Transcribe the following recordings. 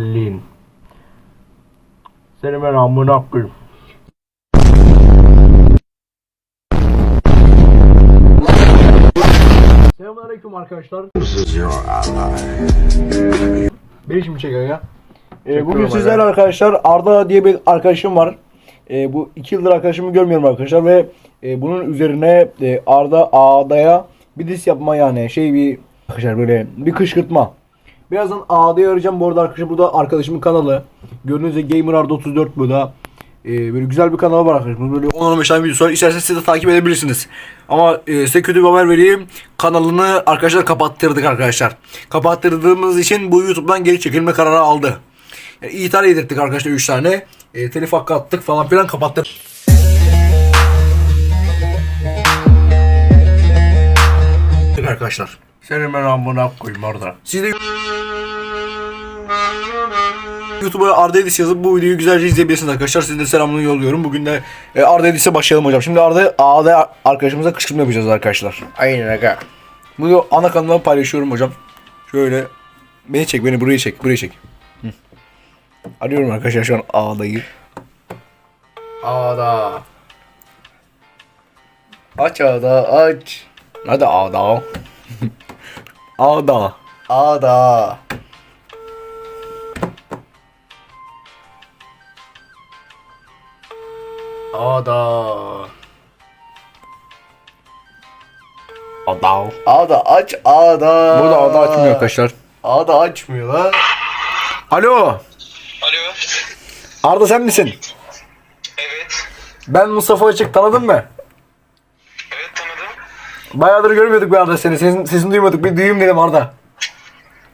Lin. Seni ben amına koyayım. Selamünaleyküm arkadaşlar. Beni şimdi çek ya. Ee, bugün aga. arkadaşlar Arda diye bir arkadaşım var. Ee, bu iki yıldır arkadaşımı görmüyorum arkadaşlar ve e, bunun üzerine e, Arda A'da'ya bir dis yapma yani şey bir arkadaşlar böyle bir kışkırtma. Birazdan A'da'yı arayacağım bu arada arkadaşlar bu da arkadaşımın kanalı. Gördüğünüz gibi Gamer Arda 34 bu da. Ee, böyle güzel bir kanalı var arkadaşlar. Böyle 10-15 tane videosu var. İsterseniz siz de takip edebilirsiniz. Ama e, size kötü bir haber vereyim. Kanalını arkadaşlar kapattırdık arkadaşlar. Kapattırdığımız için bu YouTube'dan geri çekilme kararı aldı. Yani ithal yedirttik arkadaşlar 3 tane. E, telif hakkı attık falan filan kapattık. Arkadaşlar. Senin ben amına koyayım orada. Siz de YouTube'a Arda Edis yazıp bu videoyu güzelce izleyebilirsiniz arkadaşlar. Size de selamını yolluyorum. Bugün de e, Arda Edis'e başlayalım hocam. Şimdi Arda A'da arkadaşımıza kışkırtma yapacağız arkadaşlar. Aynen aga. Bunu ana kanalımda paylaşıyorum hocam. Şöyle beni çek, beni buraya çek, buraya çek. Hı. Arıyorum arkadaşlar şu an A'dayı. A'da. Aç A'da, aç. Hadi A'da. A'da. A'da. Ada. Ada. Ağda aç ağda. Burada ada açmıyor arkadaşlar. Ağda açmıyor lan. Alo. Alo. Arda sen misin? Evet. Ben Mustafa Açık tanıdın mı? Bayağıdır görmüyorduk be Arda seni. Sesin, sesini duymadık. Bir duyayım dedim Arda.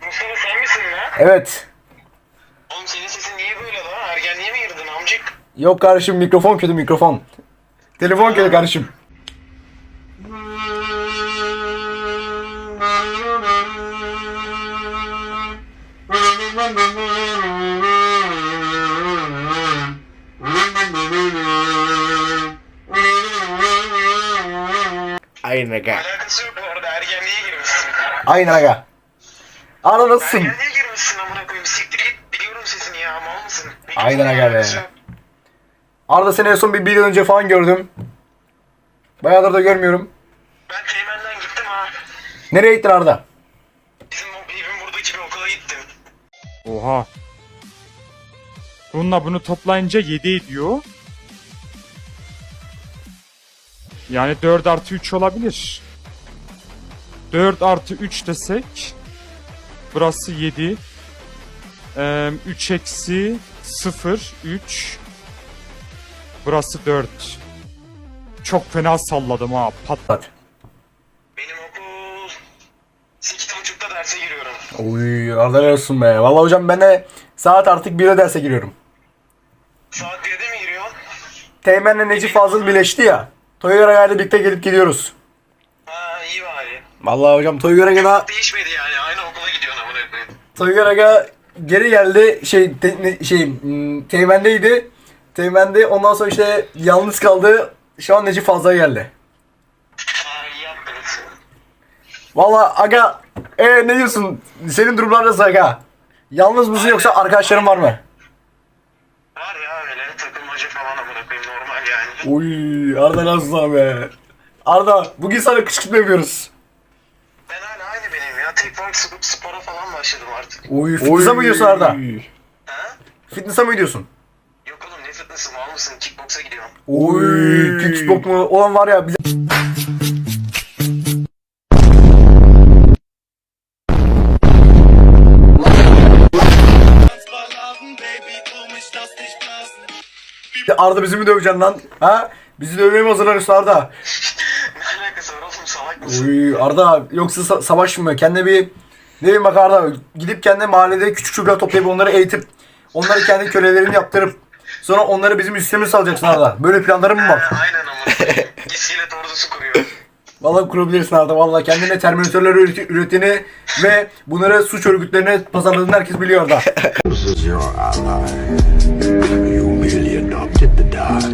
Mustafa sen misin lan? Evet. Oğlum senin sesin niye böyle lan? Ergenliğe mi girdin amcık? Yok kardeşim mikrofon kötü mikrofon. Telefon kötü kardeşim. Aynen aga. Alakası yok bu arada ergenliğe girmişsin. Aynen aga. Arda nasılsın? Ergenliğe girmişsin amına koyayım. Siktir git. Biliyorum sesini ya mal mısın? Aynen aga be. alakası yok. Seni en son bir, bir yıl önce falan gördüm. Bayağıdır da görmüyorum. Ben Teğmen'den gittim ha. Nereye gittin Arda? Bizim o evin buradaki bir okula gittim. Oha. Bununla bunu toplayınca 7 ediyor. Yani 4 artı 3 olabilir. 4 artı 3 desek. Burası 7. Ee, 3 eksi 0, 3. Burası 4. Çok fena salladım ha. Patlat. Benim okul... 8.30'da derse giriyorum. Oy Arda ne olsun be. Vallahi hocam ben de saat artık 1'e derse giriyorum. Saat 1'de mi giriyorsun? Teğmenle Necip Fazıl birleşti ya. Toygar'a ile birlikte gelip gidiyoruz. Ha iyi bari. Vallahi hocam Toygar'a Değişmedi yani. Aynı okula gidiyorsun amına koyayım. Toygar'a geri geldi. Şey te, ne- şey hmm, Teğmen'deydi. Teğmen'de ondan sonra işte yalnız kaldı. Şu an Necip Fazıl'a geldi. Ha iyi yaptınız. Vallahi aga e ne diyorsun? Senin durumlar nasıl aga? Yalnız mısın yoksa arkadaşların var mı? Var ya öyle takılmaca falan amına koyayım Oy Arda nasıl abi? Arda bugün sana kışkırtma yapıyoruz. Ben hala aynı benim ya. Tekvon sp- spora falan başladım artık. Oy fitness'a mı gidiyorsun Arda? Ha? Fitness'a mı gidiyorsun? Yok oğlum ne fitness'ı mal mısın? Kickboksa gidiyorum. Oy kickbox mu? Olan var ya bize... Arda bizi mi döveceksin lan? Ha? Bizi dövmeye mi hazırlanıyorsun Arda? ne alakası var oğlum salak mısın? Oy Arda yoksa sa- savaş mı? Kendine bir ne bileyim bak Arda gidip kendi mahallede küçük çocuklar toplayıp onları eğitip onları kendi kölelerini yaptırıp sonra onları bizim üstümüze salacaksın Arda. Böyle planların mı var? Ha, aynen koyayım. İskelet ordusu kuruyor. Vallahi kurabilirsin Arda. Vallahi kendine terminatörler üret- ürettiğini ve bunları suç örgütlerine pazarladığını herkes biliyor Arda. This is your ally. You merely adopted the dark.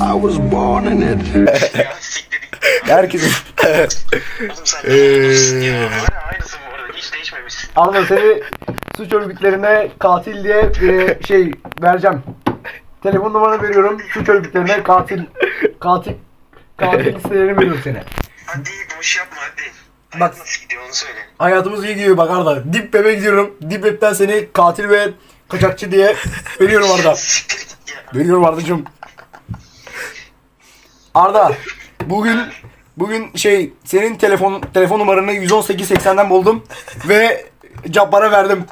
I was born in it. ya siktir git. herkes... Oğlum sen ne olmuşsun ya? Hala aynısın bu arada. Hiç değişmemişsin. Arda seni suç örgütlerine katil diye e, şey vereceğim. Telefon numaranı veriyorum. Suç örgütlerine katil katil katil listelerini veriyorum seni. Hadi boş yapma hadi. Bak- Hayat nasıl gidiyor onu söyle. Hayatımız iyi gidiyor bak Arda. Deep Web'e gidiyorum. Deep Web'den seni katil ve kaçakçı diye veriyorum Arda. Veriyorum Arda'cığım. Arda bugün bugün şey senin telefon telefon numaranı 11880'den buldum ve Cabbar'a verdim.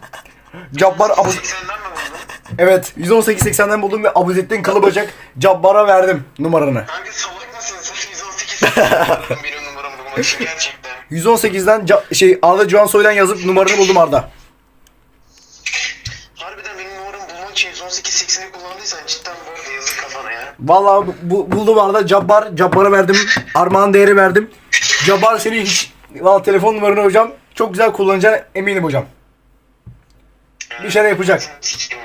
Cabbar Abu 80'den mi buldun? Evet 11880'den buldum ve Abuzettin Kalıbacak Cabbar'a verdim numaranı. Mısın sen 118 benim numaramı bulmak için gerçekten. 118'den Ca- şey Arda Cuan Soy'dan yazıp numaranı buldum Arda. Harbiden benim numaramı bulmak için 118-80'i kullandıysan cidden bu arada yazık kafana ya. Vallahi bu, bu- buldum Arda Cabbar Cabbar'a verdim. Armağan değeri verdim. Cabbar seni hiç Vallahi telefon numaranı hocam çok güzel kullanacağına eminim hocam. Bir şeyler yapacak. Sikeyim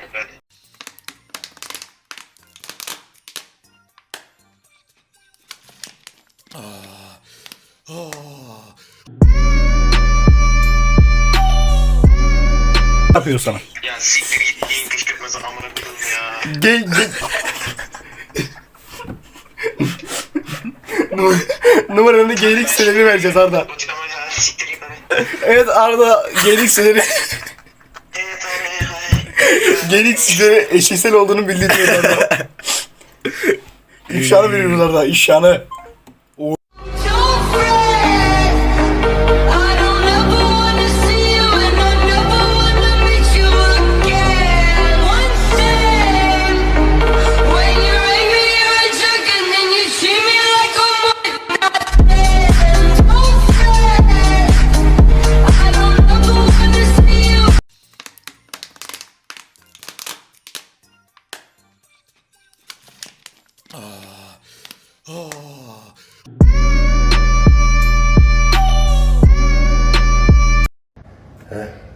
onu ben. yapıyor sana. Ya siktir git yiyin kışkırtması amına koyayım ya. Gay. Numar- Numaranı geylik sitelerine vereceğiz Arda. Ama ya siktir git hadi. Evet Arda geylik siteleri Evet geylik siteleri eşcinsel olduğunu bildiriyoruz Arda. İfşanı veriyoruz Arda ifşanı. 아, 아. 네?